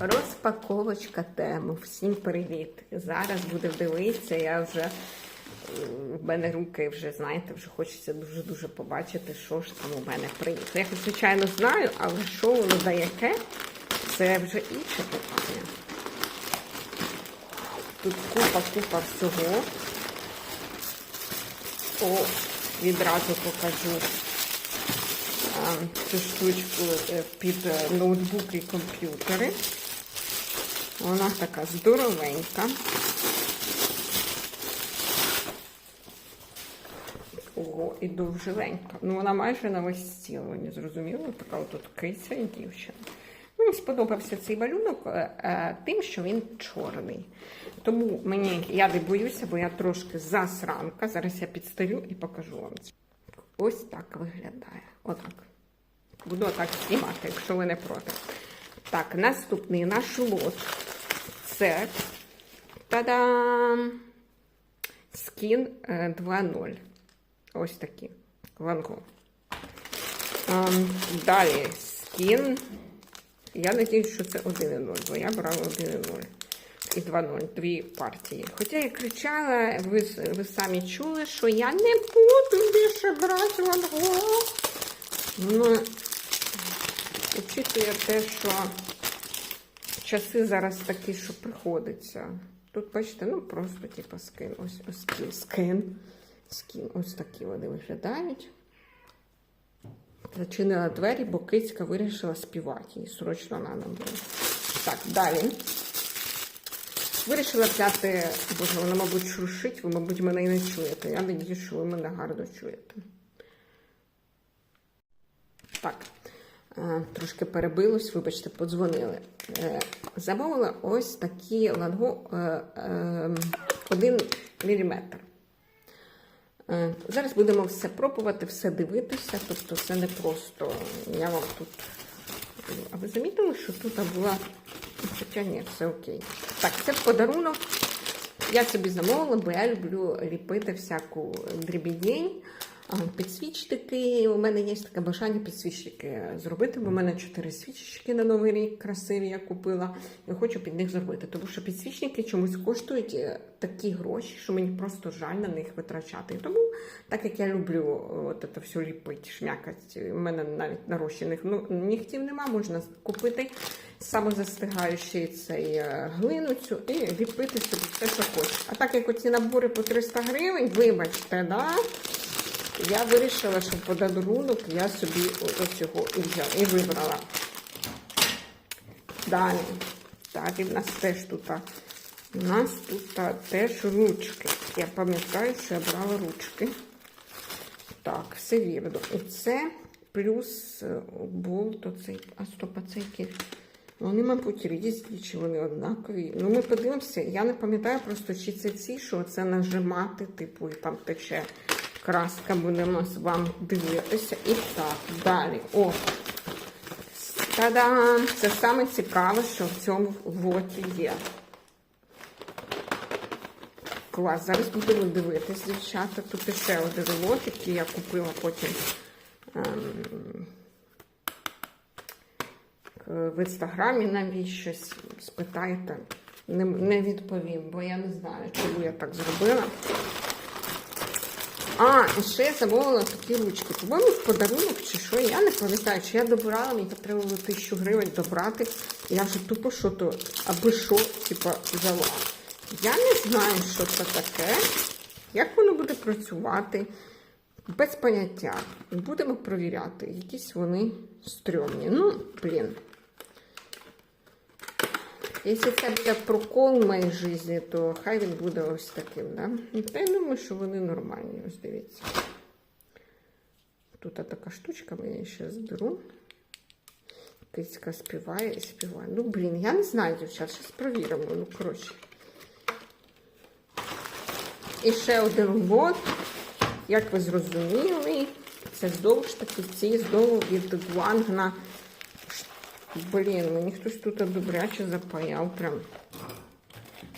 Розпаковочка тему. Всім привіт! Зараз буде дивитися, я вже в мене руки вже, знаєте, вже хочеться дуже-дуже побачити, що ж там у мене приїхало. Я, звичайно, знаю, але що воно да яке, це вже інше питання. Тут купа-купа всього. О, відразу покажу цю штучку е, під е, ноутбук і комп'ютери. Вона така здоровенька. Ого, і довжеленька. Ну, вона майже на весь стіл, не зрозуміли? Така от киця і дівчина. Мені сподобався цей малюнок е, е, тим, що він чорний. Тому мені я не боюся, бо я трошки засранка. Зараз я підстелю і покажу вам це. Ось так виглядає. Отак. Буду отак знімати, якщо ви не проти. Так, наступний наш лот. Це та-дам! Скін е, 2.0. Ось такі. Ван Гог. Ем, Далі скін. Я надіюсь, що це 1.0, бо я брала 1.0 і 2.0, дві партії. Хоча я кричала, ви, ви самі чули, що я не буду більше брати Ван Гога. Ну, учитує те, що часи зараз такі, що приходиться. Тут, бачите, ну просто типу скин. Ось ось скін. Скин. Скін. Ось такі вони виглядають. Зачинила двері, бо кицька вирішила співати. Їй срочно надо було. Так, далі. Вирішила взяти, боже, вона, мабуть, шуршить, ви, мабуть, мене і не чуєте. Я надію, що ви мене гарно чуєте. Так, трошки перебилось, вибачте, подзвонили. Е, Замовила ось такі ланго 1 мм. Е, Зараз будемо все пробувати, все дивитися. Тобто це не просто я вам тут. А ви замітили, що тут була. Хоча ні, все окей. Так, це подарунок. Я собі замовила, бо я люблю ліпити всяку дрібідень. Підсвічники. У мене є таке бажання підсвічники зробити, бо у мене чотири свічечки на новий рік красиві я купила. Я хочу під них зробити. Тому що підсвічники чомусь коштують е, такі гроші, що мені просто жаль на них витрачати. Тому, так як я люблю от це все ліпити, шмякати, у мене навіть нарощених ну, нігтів нема, можна купити самозастигаючий цей е, глину цю і ліпити собі все, що хочеш. А так як оці набори по 300 гривень, вибачте, да? Я вирішила, що подарунок я собі оцього і взяла, і вибрала. Далі. Далі в нас теж тут. У нас тут теж ручки. Я пам'ятаю, що я брала ручки. Так, все вірно. І це плюс е, болт, оцей, а стоп, а цей який? Вони, мабуть, різні, чи вони однакові. Ну, ми подивимося. Я не пам'ятаю просто, чи це ці, що це нажимати, типу, і там тече краска. Будемо з вами дивитися. І так, далі. О! Та-дам! Це саме цікаве, що в цьому лоті є. Клас. Зараз будемо дивитися, дівчата. Тут ще один лот, який я купила потім. Ем, в інстаграмі навіть щось спитаєте, не, не відповім, бо я не знаю, чому я так зробила. А, і ще я замовила такі ручки. По-моєму, в подарунок чи що, я не пам'ятаю, чи я добрала, мені треба було тисячу гривень добрати. Я вже тупо що то, аби що, типа, взяла. Я не знаю, що це таке, як воно буде працювати. Без поняття. Будемо провіряти. Якісь вони стрьомні. Ну, блін. Якщо це буде прокол в моїй житті, то хай він буде ось таким, да? Та я думаю, що вони нормальні, ось дивіться. Тут така штучка, я її ще зберу. Кицька співає і співає. Ну, блін, я не знаю, дівчат, зараз провіримо. Ну, коротше. І ще один лот. Як ви зрозуміли, це знову ж таки ці знову від Гуангна. Блін, мені хтось тут добряче запаяв. Прям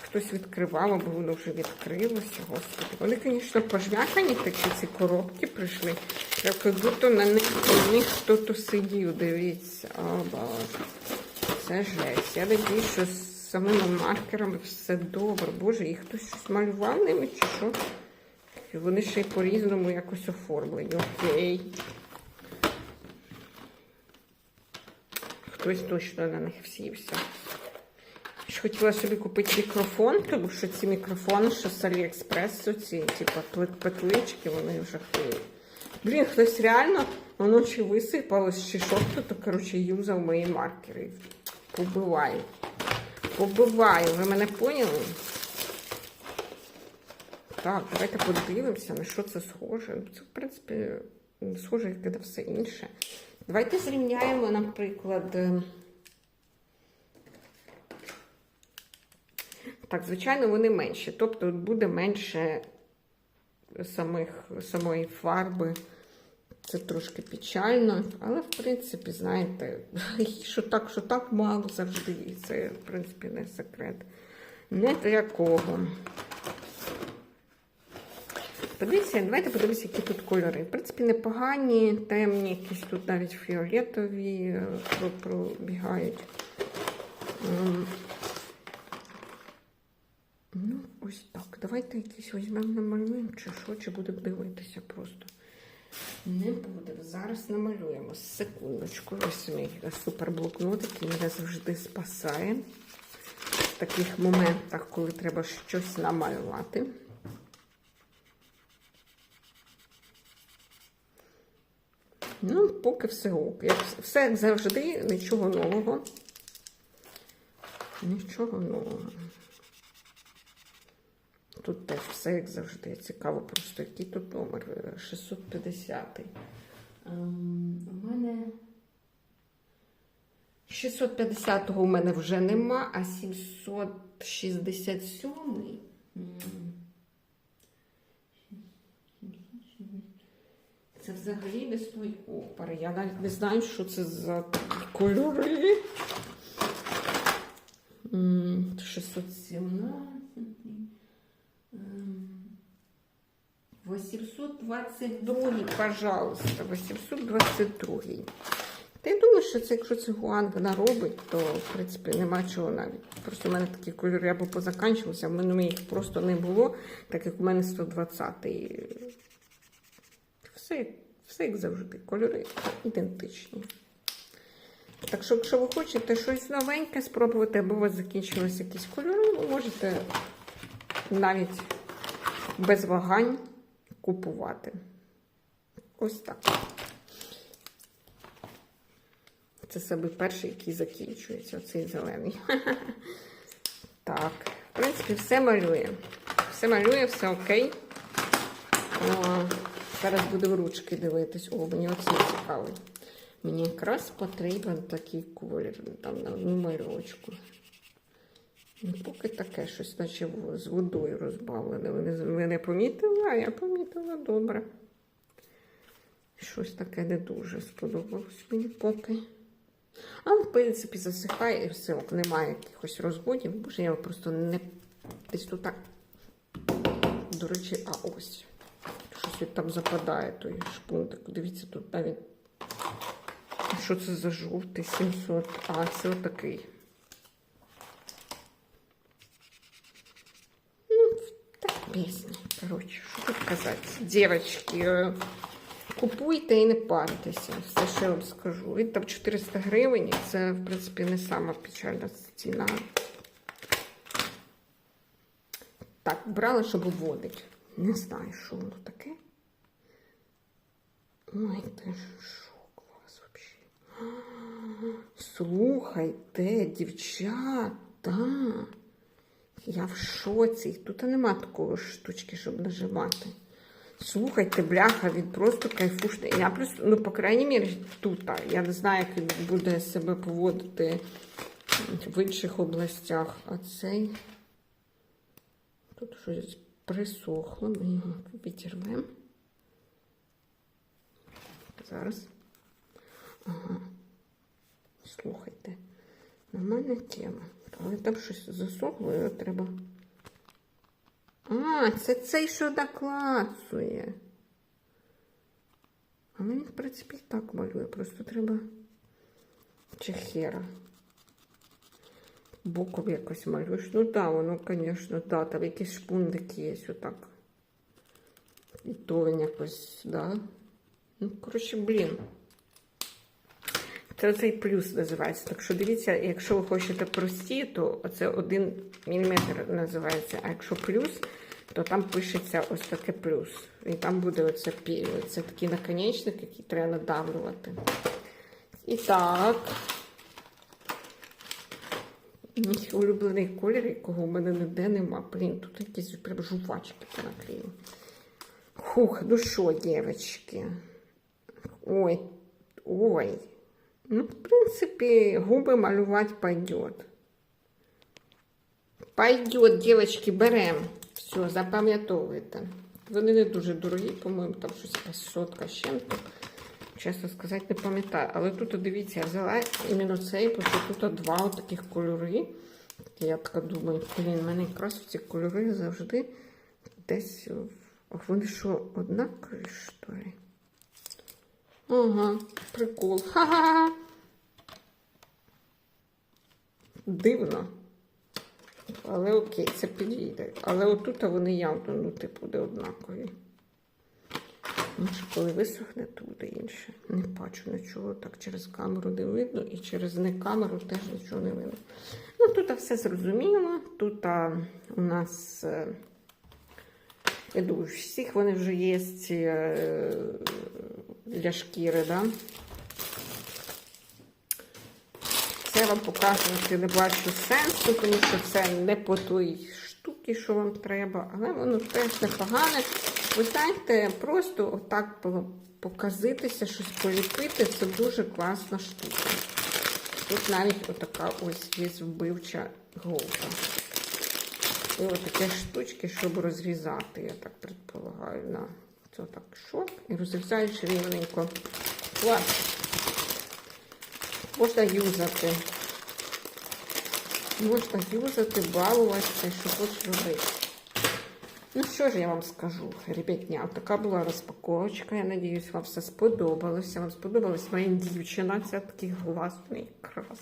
хтось відкривав, або воно вже відкрилося. Господи. Вони, звісно, пожмякані такі ці коробки прийшли. Як будто на них, них хтось сидів, дивіться. О, це жесть. Я надію, що з самими маркерами все добре. Боже, їх хтось щось малював ними чи що? І Вони ще й по-різному якось оформлені. Окей. Хтось точно на них всівся. Ще хотіла собі купити мікрофон, тому що ці мікрофони, що з Аліекспресу, ці типу, петлички, вони вже хвилі. Блін, хтось реально, воно чи висипалось, чи що хто, то, коротше, юзав мої маркери. Побиваю. Побиваю, ви мене поняли? Так, давайте подивимося, на що це схоже. Ну, Це, в принципі, схоже, як і все інше. Давайте зрівняємо, наприклад. е, Так, звичайно, вони менші. Тобто буде менше самих, самої фарби. Це трошки печально, але в принципі, знаєте, що так, що так мало завжди. І це, в принципі, не секрет. Не для кого. Подивіться, давайте подивимося, які тут кольори. В принципі, непогані, темні, якісь тут навіть фіолетові е, пробігають. Ем, Ну, ось так. Давайте якісь візьмемо намалюємо, чи що, чи будемо дивитися просто. Не будемо. Зараз намалюємо. Секундочку. Ось мій суперблокнот, який мене завжди спасає в таких моментах, коли треба щось намалювати. Ну, поки все ок. Все як завжди, нічого нового. Нічого нового. Тут теж все як завжди. Цікаво просто, який тут номер. Е, 650. Ем, У мене 650-го у мене вже нема, а 767 Це взагалі не з тої опери. Я навіть не знаю, що це за кольори. 617. Ем, 822, пожалуйста, 822. Та я думаю, що це, якщо це Гуан вона робить, то в принципі нема чого навіть. Просто в мене такі кольори або позаканчувалися, в мене їх просто не було, так як у мене 120-й. Все, все як завжди, кольори ідентичні. Так що, якщо ви хочете щось новеньке спробувати, або у вас закінчилися якісь кольори, ви можете навіть без вагань купувати. Ось так. Це себе перший, який закінчується, оцей зелений. Так, в принципі, все малює. Все малює, все окей. Зараз буду в ручки дивитись. О, мені оці цікавий. Мені якраз потрібен такий колір там на одну. Ну, поки таке щось, наче з водою розбавлене. Ви не, помітили, а я помітила добре. Щось таке не дуже сподобалось мені поки. Але, в принципі, засихає і все, немає якихось розводів. Боже, я просто не десь тут так. До речі, а ось. Щось від там западає той шпунтик. Дивіться, тут навіть. Що це за жовтий 700? А, це отакий. Так, пісня. Коротше, що тут казати? Дівчатки, е, купуйте і не паритеся. Все, я вам скажу. Він там 400 гривень, це, в принципі, не сама печальна ціна. Так, брала, щоб вводити. Не знаю, що воно таке. Ой, ти що клас взагалі. Слухайте, дівчата. Я в шоці. Тут нема такої штучки, щоб нажимати. Слухайте, бляха, він просто кайфушний. Я просто, ну, по крайній мірі, тут. Я не знаю, як він буде себе поводити в інших областях. А цей. Тут щось присохло. Ми його відірвемо. Зараз. Ага. Слухайте. Нормальна тема. Але там щось засохло, його треба. А, це цей, що доклацує. А мені, в принципі, і так малює. Просто треба чехера. Боком якось малюєш. Ну так, воно, звісно, да, там якісь шпундики є отак. І то він якось, да. Ну, коротше, блін. Це оцей плюс називається. Так що дивіться, якщо ви хочете прості, то це 1 мм називається. А якщо плюс, то там пишеться ось таке плюс. І там буде оце пі. Це такий наконечник, який треба надавлювати. І так. Мій улюблений колір, якого в мене ніде нема. Блін, тут якісь прям жувачки понаклеїли. Хух, ну що, дівчатки? Ой, ой. Ну, в принципі, губи малювати пойдет. Пойдет, дівчатки, беремо. Все, запам'ятовуйте. Вони не дуже дорогі, по-моєму, там щось сотка з чим-то. Чесно сказати, не пам'ятаю. Але тут, дивіться, я взяла іменно цей, бо тут два таких кольори. Я така думаю, блін, в мене якраз ці кольори завжди десь. Вони що, однакові, що ли? Ага, прикол. Ха-ха. Дивно. Але окей, це підійде. Але отут вони явно, ну, типу, де однакові. Може, коли висохне, то буде інше. Не бачу нічого. Так через камеру не видно, і через не камеру теж нічого не видно. Ну, тут все зрозуміло. Тут а, у нас. е, Я думаю, всіх вони вже є е, для шкіри, да? Це я вам показувати не бачу сенсу, тому що це не по той штуці, що вам треба, але воно теж непогане. Ви знаєте, просто отак показитися, щось поліпити, це дуже класна штука. Тут навіть отака ось є вбивча голка. І отакі штучки, щоб розрізати, я так предполагаю. На це так шоп і розрізаєш рівненько. Клас. Можна юзати. Можна юзати, балуватися, що хочеш робити. Ну що ж я вам скажу, ребятня, така була розпаковочка. Я надіюсь, вам все сподобалося. Вам сподобалась моя дівчина. Це такий гласний крас.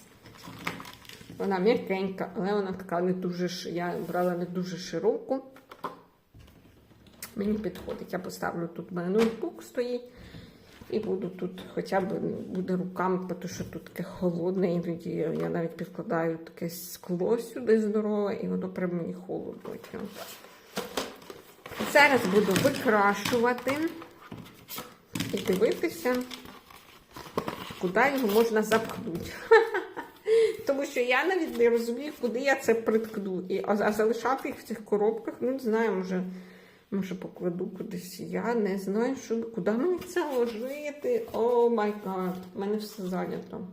Вона м'якенька, але вона така не дуже Я брала не дуже широку. Мені підходить. Я поставлю тут в мене ноутбук стоїть. І буду тут хоча б буде руками, тому що тут таке холодне, іноді я навіть підкладаю таке скло сюди здорове, і воно прям мені холодно. Зараз буду викрашувати і дивитися, куди його можна запхнути. Тому що я навіть не розумію, куди я це приткну. І, а, залишати їх в цих коробках, ну не знаю, може, може покладу кудись. Я не знаю, що, куди мені це ложити. О май гад, в мене все зайнято.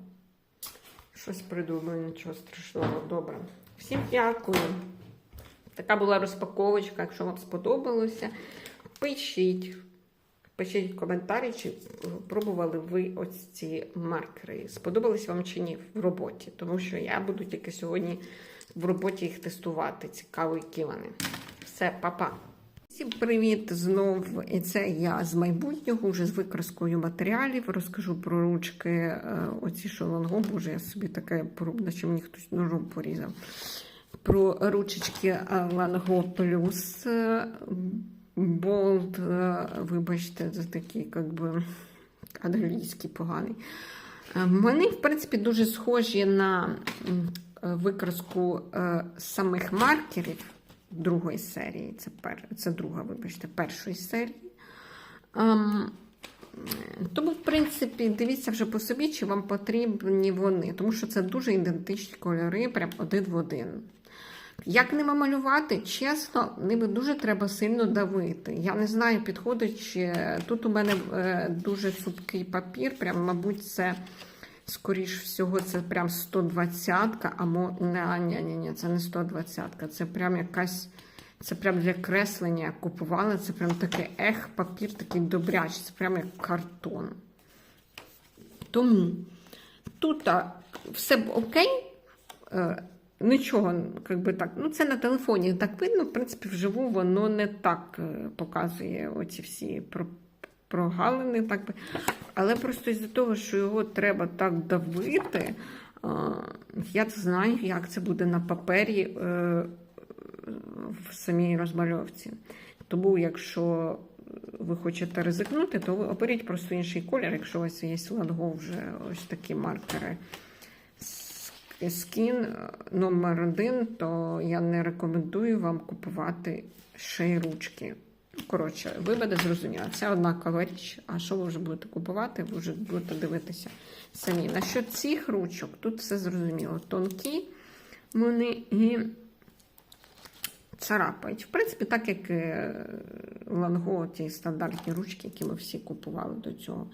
Щось придумаю, нічого страшного. Добре. Всім дякую. Така була розпаковочка. Якщо вам сподобалося, пишіть. Пишіть коментарі, чи пробували ви ось ці маркери. Сподобались вам чи ні в роботі, тому що я буду тільки сьогодні в роботі їх тестувати. Цікаво, які вони. Все, па-па. Всім привіт знов. І це я з майбутнього, вже з викраскою матеріалів. Розкажу про ручки. е, Оці що ланго, боже, я собі таке наче мені хтось ножом порізав. Про ручечки е, Ланго Плюс. Болт, е, вибачте, за такий, як би, англійський поганий. Е, Вони, в принципі, дуже схожі на е, викраску е, самих маркерів другої серії. Це, пер, це друга, вибачте, першої серії. Ем, тому, в принципі, дивіться вже по собі, чи вам потрібні вони, тому що це дуже ідентичні кольори, прям один в один. Як ними малювати, чесно, ними дуже треба сильно давити. Я не знаю, підходить чи тут у мене е, дуже цупкий папір, прям, мабуть, це, скоріш всього, це прям 120-ка, а мо... ні, ні, ні, ні, це не 120-ка, це прям якась. Це прям для креслення купувала. Це прям такий ех, папір такий добрячий, це прям як картон. Тому тут все окей. Е, Нічого, як би так. Ну, це на телефоні так видно. В принципі, вживу воно не так е, показує оці всі прогалини. Так би. Але просто із-за того, що його треба так давити, Я знаю, як це буде на папері е, в самій розмальовці. Тому, якщо ви хочете ризикнути, то ви оберіть просто інший колір, якщо у вас є ланго вже ось такі маркери. Скін номер один, то я не рекомендую вам купувати ще ручки. Коротше, ви буде зрозуміли. Це однакова річ. А що ви вже будете купувати, ви вже будете дивитися самі. На що цих ручок, тут все зрозуміло. Тонкі вони і царапають. В принципі, так як е, ланго, ті стандартні ручки, які ми всі купували до цього.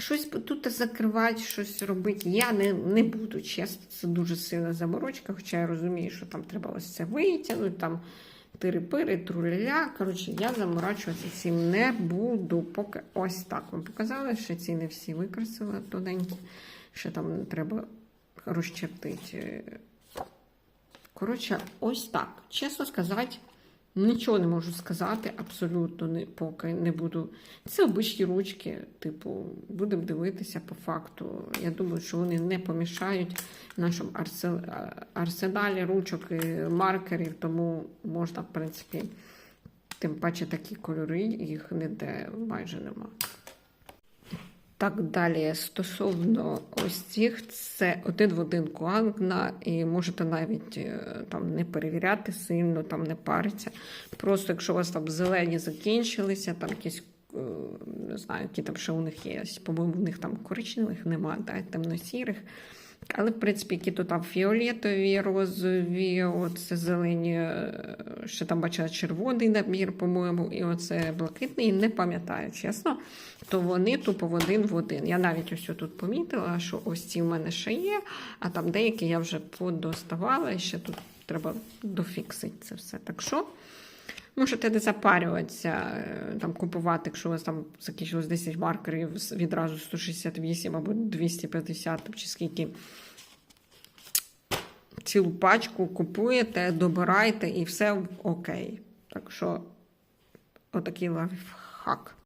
Щось тут закривати, щось робити. Я не, не буду, чесно, це дуже сильна заморочка, хоча я розумію, що там треба ось це витягнути, там тири-пири, труляля. Коротше, я заморачуватися цим не буду. Поки ось так вам показали, ще ці не всі викрасила тоненькі. Ще там треба розчертити. Коротше, ось так. Чесно сказати, нічого не можу сказати, абсолютно не, поки не буду. Це обичні ручки, типу, будемо дивитися по факту. Я думаю, що вони не помішають нашому арсе- арсеналі ручок і маркерів, тому можна, в принципі, тим паче такі кольори, їх ніде майже нема. Так далі, стосовно ось цих, це один в один куангна, і можете навіть е, там не перевіряти сильно, там не париться. Просто якщо у вас там зелені закінчилися, там якісь, е, не знаю, які там ще у них є, по-моєму, у них там коричневих немає, темно-сірих. Але, в принципі, які то там фіолетові, розові, оце зелені, е, ще там бачила червоний набір, по-моєму, і оце блакитний, не пам'ятаю, чесно, то вони тупо в один в один. Я навіть ось тут помітила, що ось ці в мене ще є, а там деякі я вже подоставала, і ще тут треба дофіксити це все. Так що. Можете не запарюватися, е, там купувати, якщо у вас там закінчилось 10 маркерів відразу 168 або 250, чи скільки цілу пачку купуєте, добираєте і все окей. Так що, отакий лайфхак.